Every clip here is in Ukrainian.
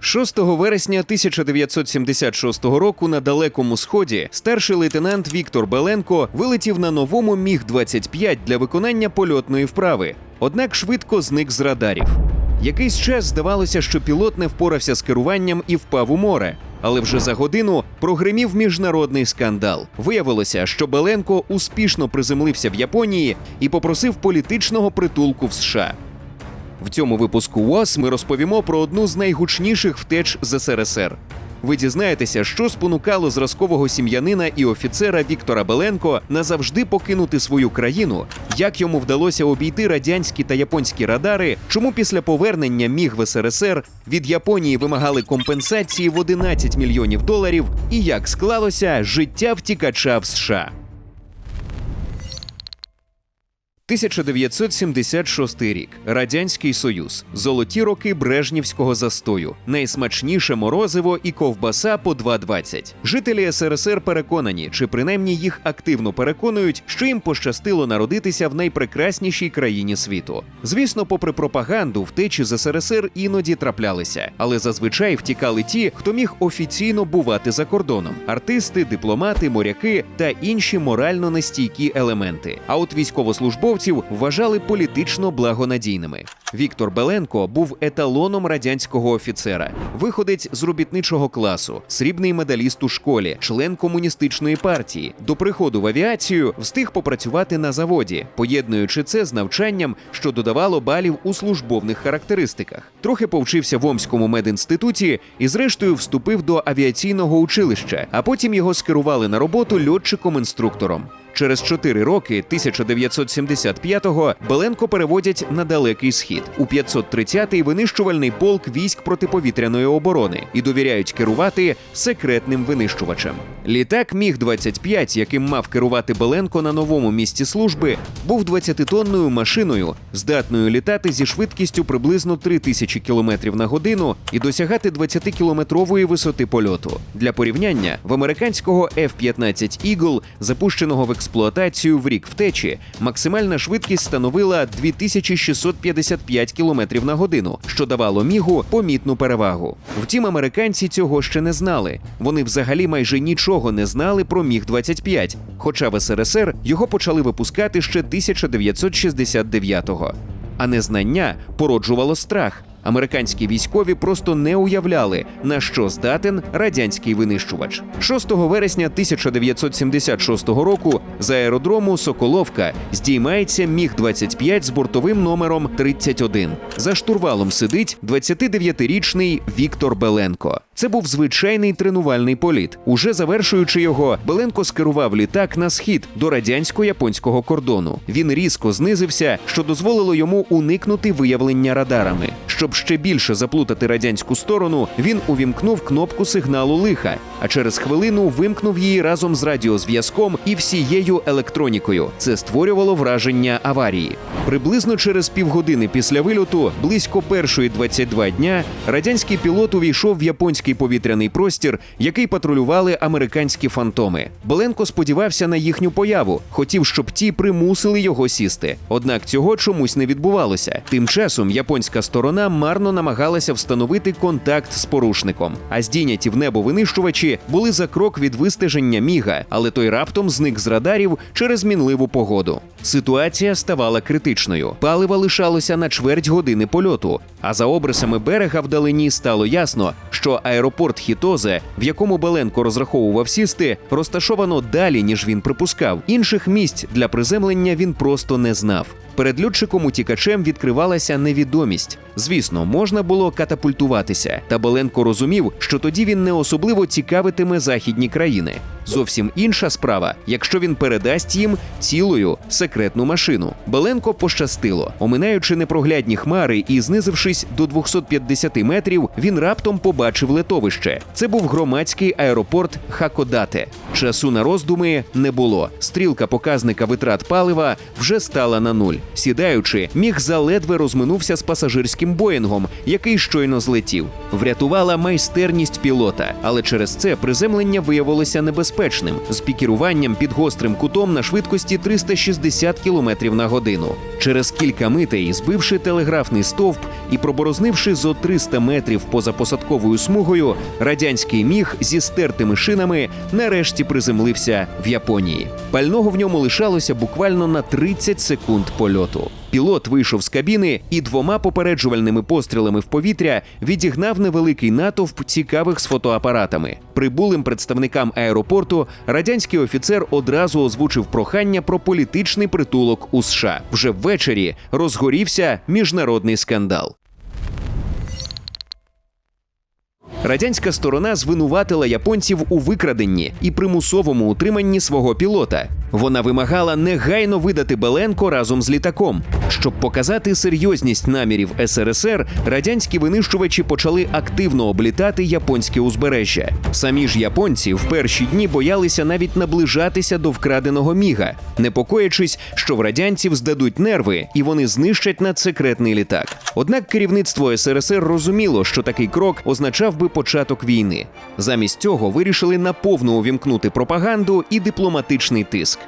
6 вересня 1976 року на далекому сході старший лейтенант Віктор Беленко вилетів на новому міг 25 для виконання польотної вправи, однак швидко зник з радарів. Якийсь час здавалося, що пілот не впорався з керуванням і впав у море. Але вже за годину прогримів міжнародний скандал. Виявилося, що Беленко успішно приземлився в Японії і попросив політичного притулку в США. В цьому випуску УАЗ ми розповімо про одну з найгучніших втеч з СРСР. Ви дізнаєтеся, що спонукало зразкового сім'янина і офіцера Віктора Беленко назавжди покинути свою країну, як йому вдалося обійти радянські та японські радари, чому після повернення міг в СРСР від Японії вимагали компенсації в 11 мільйонів доларів, і як склалося життя втікача в США. 1976 рік. Радянський Союз. Золоті роки Брежнівського застою. Найсмачніше морозиво і ковбаса по 2,20. Жителі СРСР переконані, чи принаймні їх активно переконують, що їм пощастило народитися в найпрекраснішій країні світу. Звісно, попри пропаганду, втечі з СРСР іноді траплялися, але зазвичай втікали ті, хто міг офіційно бувати за кордоном: артисти, дипломати, моряки та інші морально нестійкі елементи. А от військовослужбовців вважали політично благонадійними. Віктор Беленко був еталоном радянського офіцера, виходець з робітничого класу, срібний медаліст у школі, член комуністичної партії. До приходу в авіацію встиг попрацювати на заводі, поєднуючи це з навчанням, що додавало балів у службовних характеристиках. Трохи повчився в Омському медінституті і, зрештою, вступив до авіаційного училища, а потім його скерували на роботу льотчиком-інструктором. Через чотири роки, 1975-го, Беленко переводять на далекий схід у 530-й винищувальний полк військ протиповітряної оборони і довіряють керувати секретним винищувачем. Літак Міг 25 яким мав керувати Беленко на новому місці служби, був 20-тонною машиною, здатною літати зі швидкістю приблизно 3000 км на годину і досягати 20-кілометрової висоти польоту. Для порівняння в американського F-15 Eagle, запущеного в експлуатацію в рік втечі, максимальна швидкість становила 2655 км на годину, що давало мігу помітну перевагу. Втім, американці цього ще не знали. Вони взагалі майже нічого не знали про міг 25 хоча в СРСР його почали випускати ще 1969-го. А незнання породжувало страх. Американські військові просто не уявляли, на що здатен радянський винищувач. 6 вересня 1976 року з аеродрому Соколовка здіймається міг 25 з бортовим номером 31. За штурвалом сидить 29-річний Віктор Беленко. Це був звичайний тренувальний політ. Уже завершуючи його, Беленко скерував літак на схід до радянсько-японського кордону. Він різко знизився, що дозволило йому уникнути виявлення радарами. Щоб ще більше заплутати радянську сторону, він увімкнув кнопку сигналу лиха, а через хвилину вимкнув її разом з радіозв'язком і всією електронікою. Це створювало враження аварії. Приблизно через півгодини після вильоту, близько першої 22 дня, радянський пілот увійшов в японський повітряний простір, який патрулювали американські фантоми. Беленко сподівався на їхню появу, хотів, щоб ті примусили його сісти. Однак цього чомусь не відбувалося. Тим часом японська сторона марно намагалася встановити контакт з порушником. А здійняті в небо винищувачі були за крок від вистеження міга, але той раптом зник з радарів через мінливу погоду. Ситуація ставала критичною. Палива лишалося на чверть години польоту. А за обрисами берега вдалині стало ясно, що аеропорт Хітозе, в якому Беленко розраховував сісти, розташовано далі, ніж він припускав. Інших місць для приземлення він просто не знав. Перед льотчиком утікачем відкривалася невідомість. Звісно, можна було катапультуватися, та Беленко розумів, що тоді він не особливо цікавитиме західні країни. Зовсім інша справа, якщо він передасть їм цілою секретну машину. Беленко пощастило, оминаючи непроглядні хмари і знизившись до 250 метрів, він раптом побачив летовище. Це був громадський аеропорт Хакодате. Часу на роздуми не було. Стрілка показника витрат палива вже стала на нуль. Сідаючи, міг заледве розминувся з пасажирським боїнгом, який щойно злетів. Врятувала майстерність пілота, але через це приземлення виявилося небезпечним з пікіруванням під гострим кутом на швидкості 360 км на годину. Через кілька митей, збивши телеграфний стовп і проборознивши зо 300 метрів поза посадковою смугою, радянський міг зі стертими шинами нарешті приземлився в Японії. Пального в ньому лишалося буквально на 30 секунд польоту. Пілот вийшов з кабіни і двома попереджувальними пострілами в повітря відігнав невеликий натовп цікавих з фотоапаратами. Прибулим представникам аеропорту радянський офіцер одразу озвучив прохання про політичний притулок у США. Вже ввечері розгорівся міжнародний скандал. Радянська сторона звинуватила японців у викраденні і примусовому утриманні свого пілота. Вона вимагала негайно видати Беленко разом з літаком. Щоб показати серйозність намірів СРСР, радянські винищувачі почали активно облітати японське узбережжя. Самі ж японці в перші дні боялися навіть наближатися до вкраденого міга, непокоячись, що в радянців здадуть нерви і вони знищать надсекретний літак. Однак керівництво СРСР розуміло, що такий крок означав би початок війни. Замість цього вирішили наповну увімкнути пропаганду і дипломатичний тиск.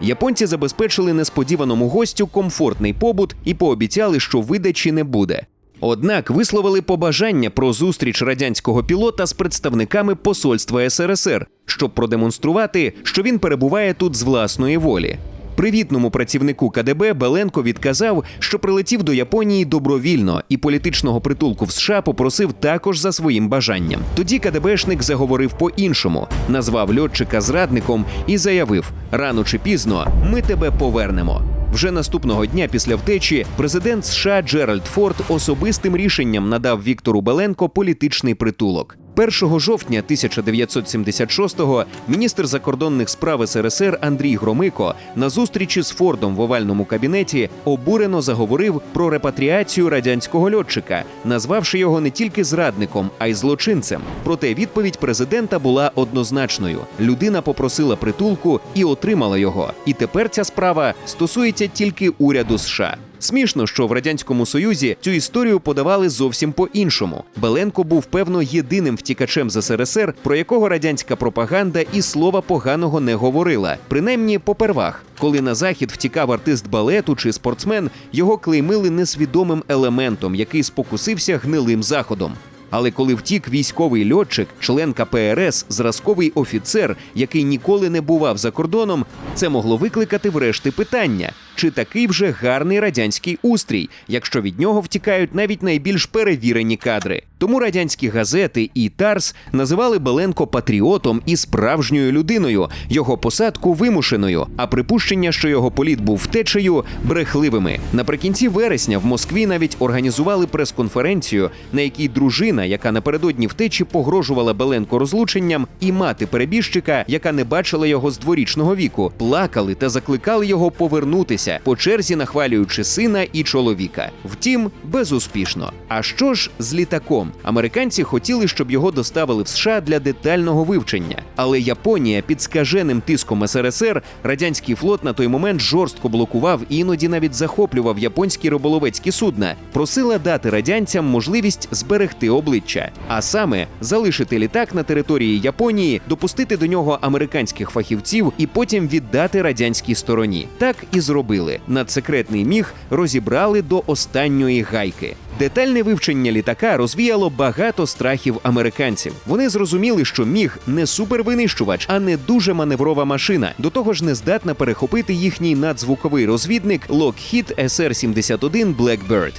Японці забезпечили несподіваному гостю комфортний побут і пообіцяли, що видачі не буде. Однак висловили побажання про зустріч радянського пілота з представниками посольства СРСР, щоб продемонструвати, що він перебуває тут з власної волі. Привітному працівнику КДБ Беленко відказав, що прилетів до Японії добровільно і політичного притулку в США попросив також за своїм бажанням. Тоді КДБшник заговорив по-іншому, назвав льотчика зрадником і заявив: рано чи пізно ми тебе повернемо. Вже наступного дня після втечі президент США Джеральд Форд особистим рішенням надав Віктору Беленко політичний притулок. 1 жовтня 1976-го міністр закордонних справ СРСР Андрій Громико на зустрічі з Фордом в овальному кабінеті обурено заговорив про репатріацію радянського льотчика, назвавши його не тільки зрадником, а й злочинцем. Проте відповідь президента була однозначною: людина попросила притулку і отримала його. І тепер ця справа стосується тільки уряду США. Смішно, що в радянському союзі цю історію подавали зовсім по-іншому. Беленко був певно єдиним втікачем з СРСР, про якого радянська пропаганда і слова поганого не говорила, принаймні попервах. Коли на захід втікав артист балету чи спортсмен, його клеймили несвідомим елементом, який спокусився гнилим заходом. Але коли втік військовий льотчик, член КПРС, зразковий офіцер, який ніколи не бував за кордоном, це могло викликати врешті питання: чи такий вже гарний радянський устрій, якщо від нього втікають навіть найбільш перевірені кадри. Тому радянські газети і Тарс називали Беленко патріотом і справжньою людиною, його посадку вимушеною, а припущення, що його політ був втечею, брехливими. Наприкінці вересня в Москві навіть організували прес-конференцію, на якій дружина, яка напередодні втечі погрожувала Беленко розлученням, і мати перебіжчика, яка не бачила його з дворічного віку, плакали та закликали його повернутися, по черзі нахвалюючи сина і чоловіка. Втім, безуспішно. А що ж з літаком? Американці хотіли, щоб його доставили в США для детального вивчення. Але Японія під скаженим тиском СРСР радянський флот на той момент жорстко блокував і іноді навіть захоплював японські риболовецькі судна, просила дати радянцям можливість зберегти обличчя, а саме залишити літак на території Японії, допустити до нього американських фахівців і потім віддати радянській стороні. Так і зробили. Надсекретний міг розібрали до останньої гайки. Детальне вивчення літака розвіяло багато страхів американців. Вони зрозуміли, що міг не супервинищувач, а не дуже маневрова машина. До того ж, не здатна перехопити їхній надзвуковий розвідник Lockheed SR-71 Blackbird.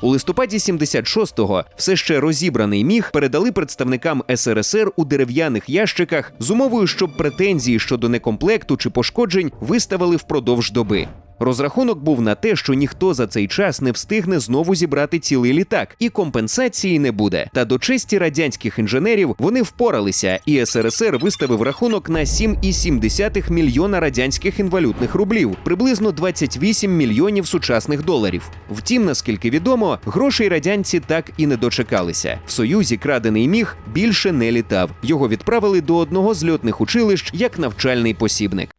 У листопаді 76-го все ще розібраний міг передали представникам СРСР у дерев'яних ящиках з умовою, щоб претензії щодо некомплекту чи пошкоджень виставили впродовж доби. Розрахунок був на те, що ніхто за цей час не встигне знову зібрати цілий літак, і компенсації не буде. Та до честі радянських інженерів вони впоралися, і СРСР виставив рахунок на 7,7 мільйона радянських інвалютних рублів, приблизно 28 мільйонів сучасних доларів. Втім, наскільки відомо, грошей радянці так і не дочекалися. В союзі крадений міг більше не літав. Його відправили до одного з льотних училищ як навчальний посібник.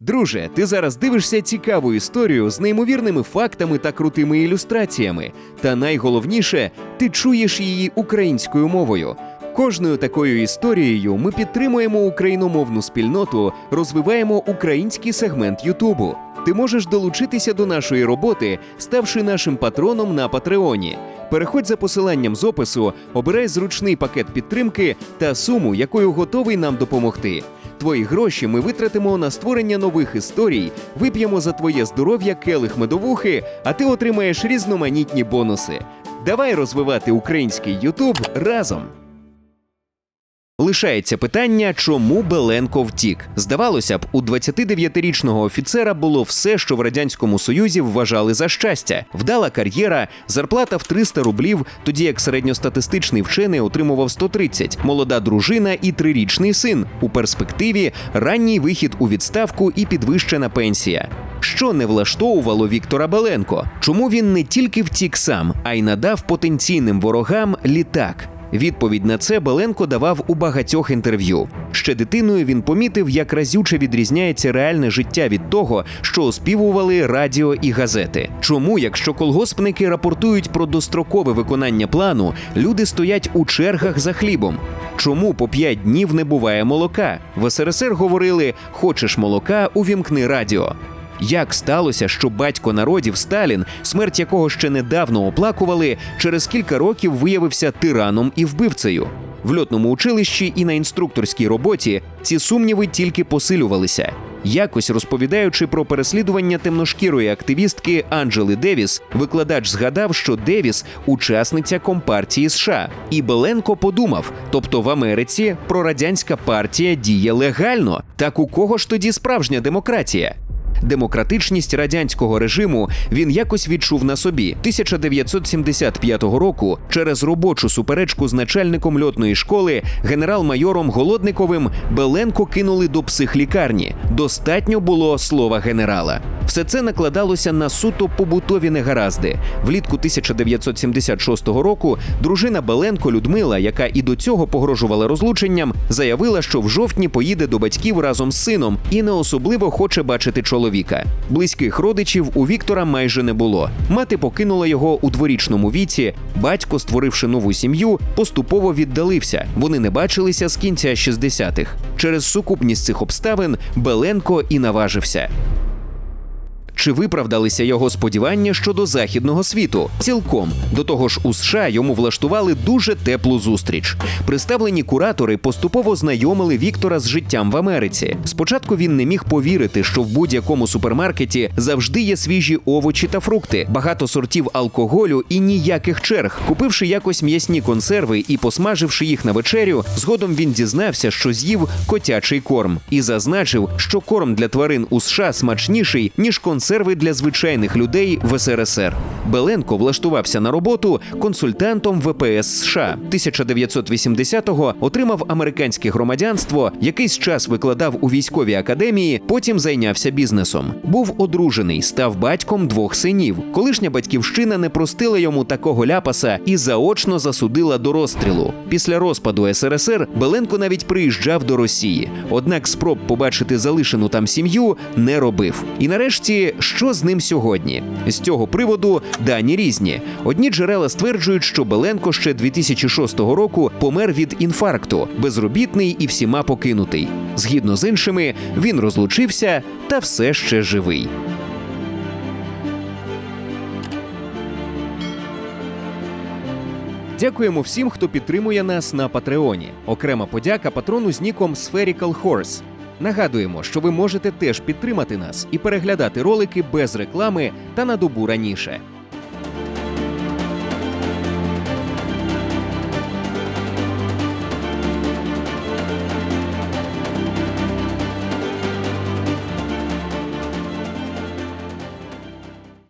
Друже, ти зараз дивишся цікаву історію з неймовірними фактами та крутими ілюстраціями. Та найголовніше, ти чуєш її українською мовою. Кожною такою історією ми підтримуємо україномовну спільноту, розвиваємо український сегмент Ютубу. Ти можеш долучитися до нашої роботи, ставши нашим патроном на Патреоні. Переходь за посиланням з опису, обирай зручний пакет підтримки та суму, якою готовий нам допомогти. Твої гроші ми витратимо на створення нових історій, вип'ємо за твоє здоров'я келих медовухи, а ти отримаєш різноманітні бонуси. Давай розвивати український Ютуб разом. Лишається питання, чому Беленко втік. Здавалося б, у 29-річного офіцера було все, що в радянському союзі вважали за щастя: вдала кар'єра, зарплата в 300 рублів, тоді як середньостатистичний вчений отримував 130, молода дружина і трирічний син. У перспективі ранній вихід у відставку і підвищена пенсія. Що не влаштовувало Віктора Беленко? Чому він не тільки втік сам, а й надав потенційним ворогам літак? Відповідь на це Беленко давав у багатьох інтерв'ю. Ще дитиною він помітив, як разюче відрізняється реальне життя від того, що оспівували радіо і газети. Чому, якщо колгоспники рапортують про дострокове виконання плану, люди стоять у чергах за хлібом? Чому по п'ять днів не буває молока? В СРСР говорили: хочеш молока, увімкни радіо. Як сталося, що батько народів Сталін, смерть якого ще недавно оплакували, через кілька років виявився тираном і вбивцею? В льотному училищі і на інструкторській роботі ці сумніви тільки посилювалися. Якось розповідаючи про переслідування темношкірої активістки Анджели Девіс, викладач згадав, що Девіс учасниця компартії США. І Беленко подумав: тобто в Америці прорадянська партія діє легально. Так у кого ж тоді справжня демократія? Демократичність радянського режиму він якось відчув на собі 1975 року. Через робочу суперечку з начальником льотної школи генерал-майором Голодниковим Беленко кинули до психлікарні. Достатньо було слова генерала. Все це накладалося на суто побутові негаразди. Влітку 1976 року дружина Беленко Людмила, яка і до цього погрожувала розлученням, заявила, що в жовтні поїде до батьків разом з сином і не особливо хоче бачити чоловіка. Близьких родичів у Віктора майже не було. Мати покинула його у дворічному віці. Батько, створивши нову сім'ю, поступово віддалився. Вони не бачилися з кінця 60-х. Через сукупність цих обставин Беленко і наважився. Чи виправдалися його сподівання щодо західного світу? Цілком до того ж, у США йому влаштували дуже теплу зустріч. Представлені куратори поступово знайомили Віктора з життям в Америці. Спочатку він не міг повірити, що в будь-якому супермаркеті завжди є свіжі овочі та фрукти, багато сортів алкоголю і ніяких черг. Купивши якось м'ясні консерви і посмаживши їх на вечерю, згодом він дізнався, що з'їв котячий корм, і зазначив, що корм для тварин у США смачніший ніж консерви для звичайних людей в СРСР. Беленко влаштувався на роботу консультантом ВПС США. 1980-го отримав американське громадянство, якийсь час викладав у військовій академії, потім зайнявся бізнесом. Був одружений, став батьком двох синів. Колишня батьківщина не простила йому такого ляпаса і заочно засудила до розстрілу. Після розпаду СРСР Беленко навіть приїжджав до Росії. Однак спроб побачити залишену там сім'ю не робив. І нарешті, що з ним сьогодні? З цього приводу дані різні. Одні джерела стверджують, що Беленко ще 2006 року помер від інфаркту, безробітний і всіма покинутий. Згідно з іншими, він розлучився та все ще живий. Дякуємо всім, хто підтримує нас на Патреоні. Окрема подяка патрону з ніком Spherical Horse. Нагадуємо, що ви можете теж підтримати нас і переглядати ролики без реклами та на добу раніше.